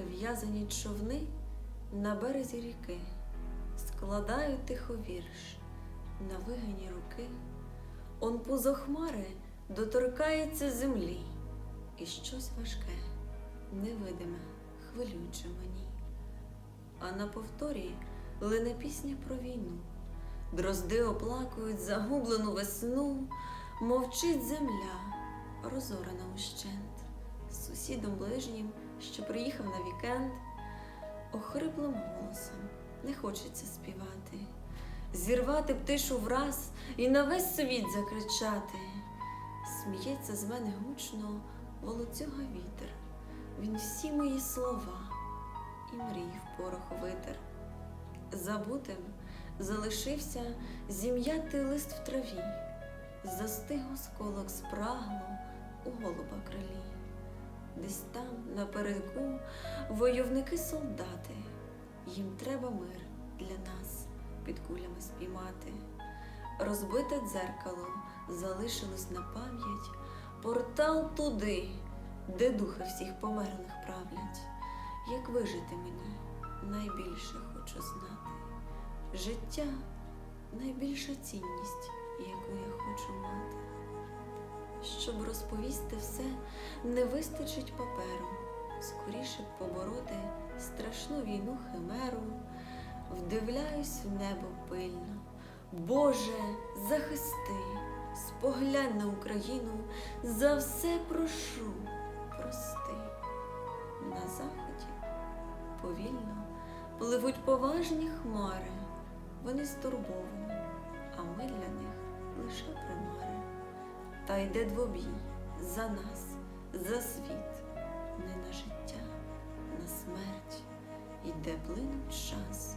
зв'язані човни на березі ріки, складаю тихо вірш на вигані руки. Он пузо хмари доторкається землі, і щось важке, невидиме, хвилююче мені. А на повторі лине пісня про війну. Дрозди оплакують загублену весну, мовчить земля, розорена ущент, з сусідом ближнім, що приїхав на вікенд, охриплим голосом не хочеться співати, зірвати б тишу враз і на весь світ закричати. Сміється з мене гучно волоцюга вітер, він всі мої слова і мрій в порох витер. Забутим залишився зім'ятий лист в траві, застиг осколок спрагло у голуба крилі. Десь там, напередку, войовники солдати, їм треба мир для нас під кулями спіймати. Розбите дзеркало залишилось на пам'ять, портал туди, де духи всіх померлих правлять. Як вижити мені, найбільше хочу знати. Життя найбільша цінність, Щоб розповісти все, не вистачить паперу, скоріше б побороти страшну війну химеру, вдивляюсь в небо пильно. Боже, захисти, споглянь на Україну, за все прошу, прости. На заході повільно пливуть поважні хмари, вони стурбовані, а ми для них лише примари. Та йде двобій за нас, за світ, не на життя, на смерть, іде плинуть час,